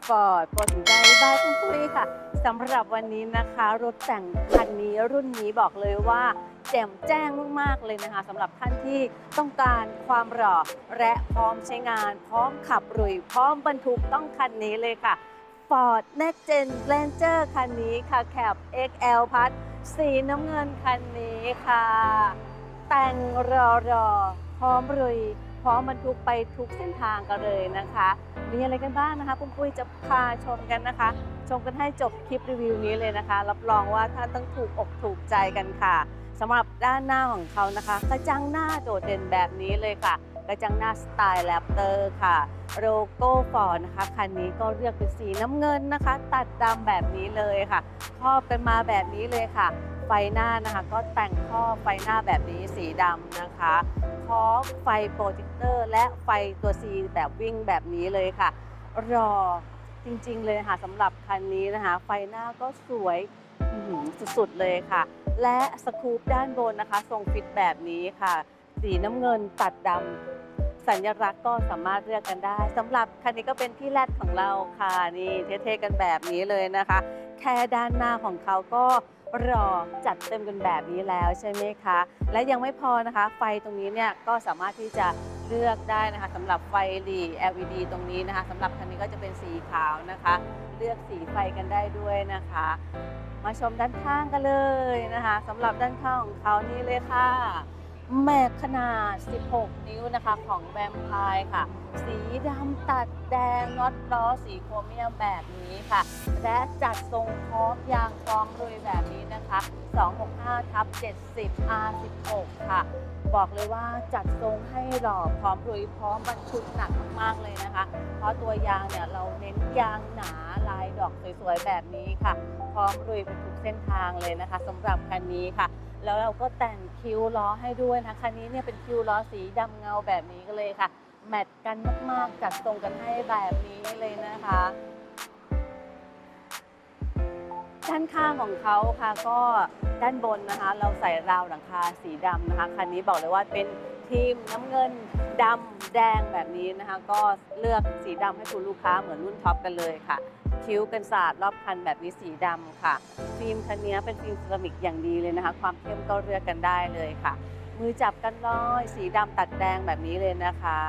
สวัสดีค่ะฟอร์ดโปรถึงใจบ้านคุณปุ้ยค่ะสำหรับวันนี้นะคะ รถแต่งคันนี้รุ่นนี้บอกเลยว่าแจ่มแจ้งมากๆเลยนะคะสำหรับท่านที่ต้องการความหล่อและพร้อมใช้งาน พร้อมขับรุยพร้อมบรรทุกต้องคันนี้เลยค่ะ Ford Next Gen Ranger คันนี้ค่ะแคบ XL พัดสีน้ำเงินคันนี้ค่ะ แต่งรอรอพร้อมรุยพร้อมบรรทุกไปทุกเส้นทางกันเลยนะคะ มีอะไรกันบ้างนะคะปุ้มปุ้ยจะพาชมกันนะคะ ชมกันให้จบคลิปรีวิวนี้เลยนะคะ รับรองว่าท่านต้องถูกอกถูกใจกันค่ะสำหรับด้านหน้าของเขานะคะ กระจังหน้าโดดเด่นแบบนี้เลยค่ะ กระจังหน้าสไตล์แรปเตอร์ค่ะโลโก้ฟอร์นะคะคันนี้ก็เลือกเป็นสีน้ำเงินนะคะ ตัดดำแบบนี้เลยค่ะครอบกันมาแบบนี้เลยค่ะ ไฟหน้านะคะ ก็แต่งข้อไฟหน้าแบบนี้สีดำนะคะพร้อมไฟโปรเจคเตอร์และไฟตัว C แบบวิ่งแบบนี้เลยค่ะ รอจริงๆเลยค่ะสำหรับคันนี้นะคะ ไฟหน้าก็สวยสุดๆเลยค่ะ และสกูปด้านบนนะคะ ทรงฟิตแบบนี้ค่ะ สีน้ำเงินตัดดำสัญลักษณ์ก็สามารถเลือกกันได้สำหรับคันนี้ก็เป็นที่แรดของเราค่ะนี่เท่ๆกันแบบนี้เลยนะคะ แค่ด้านหน้าของเขาก็ รอจัดเต็มกันแบบนี้แล้วใช่ไหมคะ และยังไม่พอนะคะ ไฟตรงนี้เนี่ยก็สามารถที่จะเลือกได้นะคะสำหรับไฟหลี LED ตรงนี้นะคะสำหรับคันนี้ก็จะเป็นสีขาวนะคะ เลือกสีไฟกันได้ด้วยนะคะ มาชมด้านข้างกันเลยนะคะสำหรับด้านข้างของเขานี่เลยค่ะ แม็กขนาด 16 นิ้วนะคะของแวมไพร์ค่ะ สีดำตัดแดงน็อตล้อสีโครเมียมแบบนี้ค่ะ และจัดทรงพร้อมยางพร้อมลุยแบบนี้นะคะ 265ทับ70 R16 ค่ะ บอกเลยว่าจัดทรงให้หล่อพร้อมลุยพร้อมบรรทุกหนักมากๆเลยนะคะ เพราะตัวยางเนี่ยเราเน้นยางหนาลายดอกสวยๆแบบนี้ค่ะ พร้อมลุยไปทุกเส้นทางเลยนะคะสำหรับคันนี้ค่ะ แล้วเราก็แต่งคิ้วล้อให้ด้วยนะคันนี้เนี่ยเป็นคิ้วล้อสีดำเงาแบบนี้ก็เลยค่ะ แมทกันมากๆจัดทรงกันให้แบบนี้เลยนะคะด้านข้างของเขาค่ะก็ด้านบนนะคะ เราใส่ราวหลังคาสีดำนะคะคันนี้บอกเลยว่าเป็นทีมน้ำเงินดำแดงแบบนี้นะคะ ก็เลือกสีดำให้คุณลูกค้าเหมือนรุ่นท็อปกันเลยค่ะ คิ้วกันสาดรอบคันแบบนี้สีดำค่ะ ฟิล์มคันนี้เป็นฟิล์มเซรามิกอย่างดีเลยนะคะ ความเข้มก็เลือกกันได้เลยค่ะ มือจับกันร้อย สีดำตัดแดงแบบนี้เลยนะคะ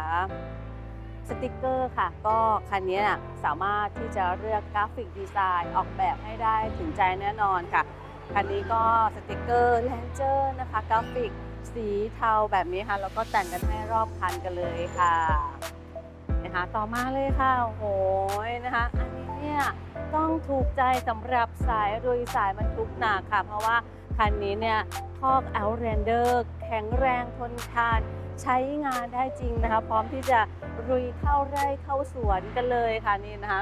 สติกเกอร์ค่ะ ก็คันนี้นะสามารถที่จะเลือกกราฟิกดีไซน์ออกแบบให้ได้ถึงใจแน่นอนค่ะ คันนี้ก็สติกเกอร์แลนเจอร์นะคะกราฟิกสีเทาแบบนี้ค่ะ แล้วก็แต่งกันให้รอบคันกันเลยค่ะนะคะต่อมาเลยค่ะโอ้โหนะคะอันนี้ เนี่ยต้องถูกใจสำหรับสายรุยสายบรรทุกหนักค่ะ เพราะว่าคันนี้เนี่ยคอก Outlander แข็งแรงทนทาน ใช้งานได้จริงนะคะ พร้อมที่จะรุยเข้าไร่เข้าสวนกันเลยค่ะนี่นะคะ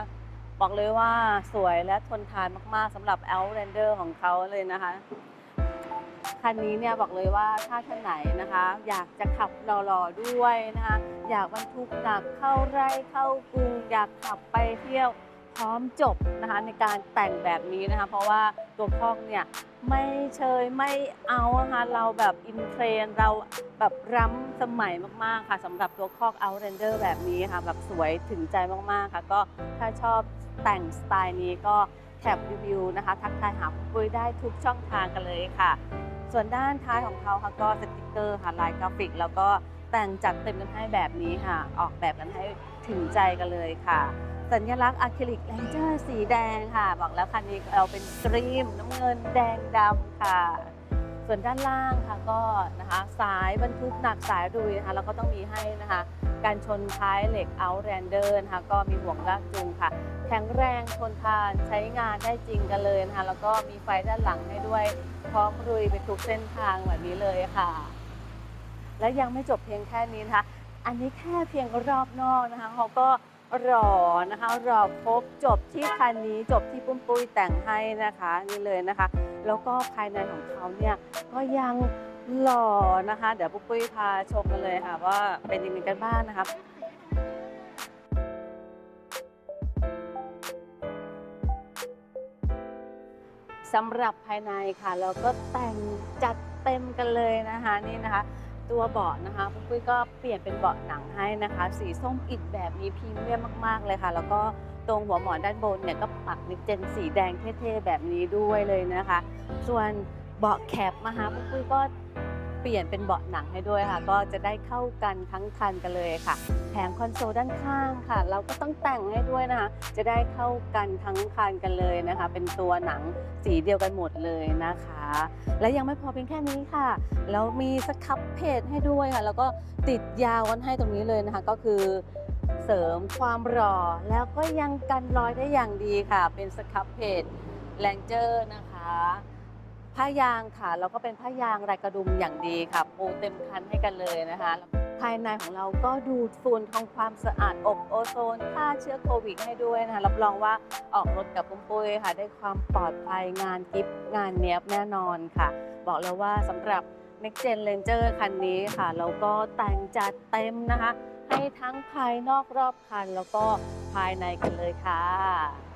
บอกเลยว่าสวยและทนทานมากๆสำหรับ Outlander ของเขาเลยนะคะคันนี้เนี่ยบอกเลยว่าถ้าท่านไหนนะคะ อยากจะขับหล่อๆด้วยนะคะ อยากบรรทุกหนักเข้าไร่เข้ากรุง อยากขับไปเที่ยว พร้อมจบนะคะในการแต่งแบบนี้นะคะ เพราะว่าตัวคอกเนี่ยไม่เชยไม่เอาะค่ะเราแบบอินเทรนเราแบบล้ำสมัยมากๆค่ะสำหรับตัวคอก Outlander แบบนี้ค่ะ แบบสวยถึงใจมากๆค่ะ ก็ถ้าชอบแต่งสไตล์นี้ก็แท็บรีวิวนะคะ ทักทายหาคุณปุ้ยได้ทุกช่องทางกันเลยค่ะ ส่วนด้านท้ายของเขาค่ะก็สติกเกอร์ค่ะลายกราฟิก แล้วก็แต่งจัดเต็มกันให้แบบนี้ค่ะ ออกแบบกันให้ถึงใจกันเลยค่ะ สัญลักษณ์อะคริลิกแลนเจอร์สีแดงค่ะ บอกแล้วคันนี้เราเป็นสตรีมน้ำเงินแดงดำค่ะ ส่วนด้านล่างค่ะก็นะคะสายบรรทุกหนักสายดุยนะคะเราก็ต้องมีให้นะคะ การชนท้ายเหล็กเอาแรนเดอร์นะคะก็มีห่วงลากจูงค่ะ แข็งแรงทนทานใช้งานได้จริงกันเลยนะคะแล้วก็มีไฟด้านหลังให้ด้วยพร้อมรุยไปทุกเส้นทางแบบนี้เลยค่ะ และยังไม่จบเพียงแค่นี้นะคะอันนี้แค่เพียงรอบนอกนะคะเขาก็ รอนะคะรอครบจบที่คันนี้จบที่ปุ้มปุ้ยแต่งให้นะคะนี่เลยนะคะ แล้วก็ภายในของเขาเนี่ยก็ยังหล่อนะคะ เดี๋ยวปุ้มปุ้ยพาชมกันเลยค่ะ ว่าเป็นยังไงกันบ้างนะคะสำหรับภายในค่ะ เราก็แต่งจัดเต็มกันเลยนะคะนี่นะคะ ตัวเบาะนะคะปุ้ยก็เปลี่ยนเป็นเบาะหนังให้นะคะ สีส้มอิฐแบบนี้พรีเมียมมากๆเลยค่ะ แล้วก็ตรงหัวหมอนด้านบนเนี่ยก็ปักนิกเจนสีแดงเท่ๆแบบนี้ด้วยเลยนะคะ ส่วนเบาะแคปนะคะปุ้ยก็ เปลี่ยนเป็นเบาะหนังให้ด้วยค่ะ ก็จะได้เข้ากันทั้งคันกันเลยค่ะ แผงคอนโซลด้านข้างค่ะ เราก็ต้องแต่งให้ด้วยนะคะ จะได้เข้ากันทั้งคันกันเลยนะคะ เป็นตัวหนังสีเดียวกันหมดเลยนะคะ และยังไม่พอเพียงแค่นี้ค่ะ แล้วมีสครับเพจให้ด้วยค่ะ แล้วก็ติดยาวกันให้ตรงนี้เลยนะคะ ก็คือเสริมความหล่อแล้วก็ยังกันรอยได้อย่างดีค่ะ เป็นสครับเพจแลงเจอร์นะคะ ผ้ายางค่ะแล้วก็เป็นผ้ายางลายกระดุมอย่างดีค่ะปูเต็มคันให้กันเลยนะคะ ภายในของเราก็ดูดฝุ่นทำความสะอาดอบโอโซนฆ่าเชื้อโควิดให้ด้วยนะคะรับรองว่าออกรถกับปุ้มปุ้ยค่ะ ได้ความปลอดภัยงานกิฟงานเนี้ยบแน่นอนค่ะ บอกเลยว่าสำหรับ Next Gen Ranger คันนี้ค่ะเราก็แต่งจัดเต็มนะคะ ให้ทั้งภายนอกรอบคันแล้วก็ภายในกันเลยค่ะ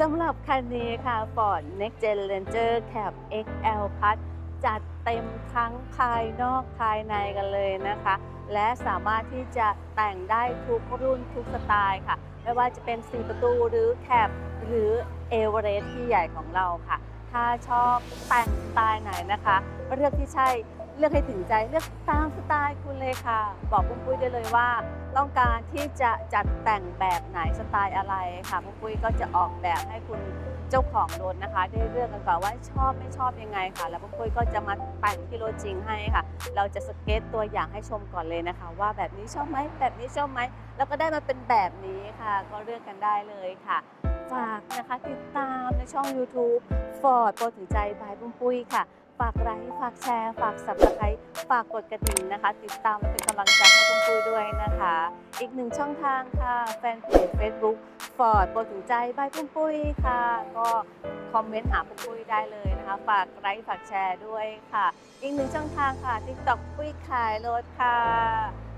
สำหรับคันนี้ค่ะ Ford Next Gen Ranger Cab XL Plus จัดเต็มทั้งภายนอกภายในกันเลยนะคะ และสามารถที่จะแต่งได้ทุกรุ่นทุกสไตล์ค่ะ ไม่ว่าจะเป็น 4 ประตูหรือแคบหรือเอเวอเรสต์ที่ใหญ่ของเราค่ะ ถ้าชอบแต่งสไตล์ไหนนะคะ เลือกที่ใช่ ลือกให้ถึงใจเลือกตามสไตล์คุณเลยค่ะ บอกปุ้มปุ้ยได้เลยว่า ต้องการที่จะจัดแต่งแบบไหนสไตล์อะไรค่ะปุ้มปุ้ยก็จะออกแบบให้คุณเจ้าของรถนะคะ ได้เลือกกันก่อนว่าชอบไม่ชอบยังไงค่ะ แล้วปุ้มปุ้ยก็จะมาแต่งที่รถจริงให้ค่ะ เราจะสเก็ตตัวอย่างให้ชมก่อนเลยนะคะ ว่าแบบนี้ชอบไหมแบบนี้ชอบไหมแล้วก็ได้มาเป็นแบบนี้ค่ะ ก็เลือกกันได้เลยค่ะฝากนะคะติดตามในช่อง YouTube Ford โปรถึงใจบายปุ้มปุ้ยค่ะ ฝากไลค์ฝากแชร์ ฝากสับสไครฝากกดกระดิ่งนะคะ ติดตามเป็นกำลังใจให้ปุ้มปุ้ยด้วยนะคะ อีกหนึ่งช่องทางค่ะ แฟนเพจ Facebook Ford โปรถึงใจบายปุ้มปุ้ยค่ะ ก็คอมเมนต์หาปุ้มปุ้ยได้เลยนะคะ ฝากไลค์ฝากแชร์ด้วยค่ะ อีกหนึ่งช่องทางค่ะ TikTok ปุ้ยขายรถค่ะ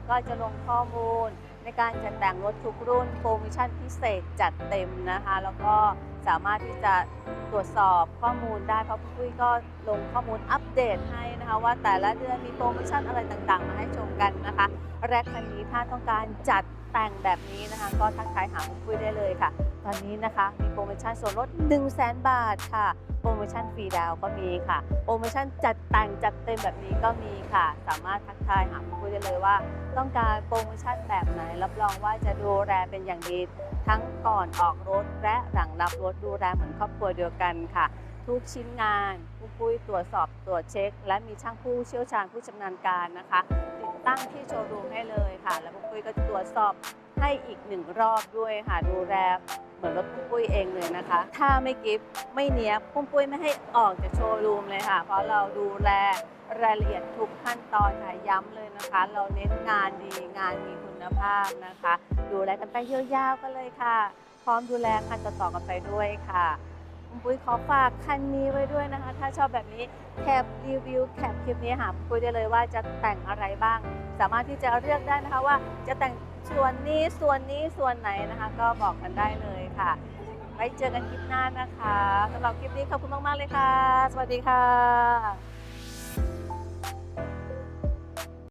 ก็จะลงข้อมูลในการจัดแต่งรถทุกรุ่นโปรโมชั่นพิเศษจัดเต็มนะคะ แล้วก็ สามารถที่จะตรวจสอบข้อมูลได้เพราะปุ้ยก็ลงข้อมูลอัปเดตให้นะคะว่าแต่ละเดือนมีโปรโมชั่นอะไรต่างๆ มาให้ชมกันนะคะแรกคันนี้ถ้าต้องการจัดแต่งแบบนี้นะคะก็ทักทายหาปุ้ยได้เลยค่ะ ตอนนี้นะคะมีโปรโมชั่นส่วนลด 1 0 0 0 0แบาทค่ะ โปรโมชั่นฟรีดาวก็มีค่ะ โปรโมชั่นจัดแต่งจัดเต็มแบบนี้ก็มีค่ะ สามารถทักทายหาปุ้ปุ้ยได้เลยว่า ต้องการโปรโมชั่นแบบไหนรับรองว่าจะดูแลเป็นอย่างดี ทั้งก่อนออกรถและหลังรับรถดูแลเหมือนครอบครัวเดียวกันค่ะ ทุกชิ้นงานผู้ปุ้ยตรวจสอบตรวจเช็ค และมีช่างผู้เชี่ยวชาญผู้ชำนาญการนะคะ ติดตั้งที่โชว์รูมให้เลยค่ะ แล้วผู้ปุ้ยก็ตรวจสอบให้อีกหนึ่งรอบด้วยค่ะดูแล มือนรถปุ้ปุ้ยเองเลยนะคะ ถ้าไม่กิฟต์ไม่เนี้ยปุ้ปุ้ยไม่ให้ออกจากโชว์รูมเลยค่ะ เพราะเราดูแลรายละเอียดทุกขั้นตอนค่ะย้ำเลยนะคะ เราเน้นงานดีงานมีคุณภาพนะคะ ดูแลกันไปยาวๆกันเลยค่ะ พร้อมดูแลคันต่อๆกันไปด้วยค่ะ ปุ้ยขอฝากคันนี้ไว้ด้วยนะคะ ถ้าชอบแบบนี้แคปรีวิวแคปคลิปนี้หาคุณปุ้ยได้เลยว่าจะแต่งอะไรบ้าง สามารถที่จะเลือกได้นะคะว่าจะแต่งส่วนนี้ส่วนนี้ส่วนไหนนะคะ ก็บอกกันได้เลยค่ะ ไว้เจอกันคลิปหน้านะคะสำหรับคลิปนี้ขอบคุณมากๆเลยค่ะ สวัสดีค่ะ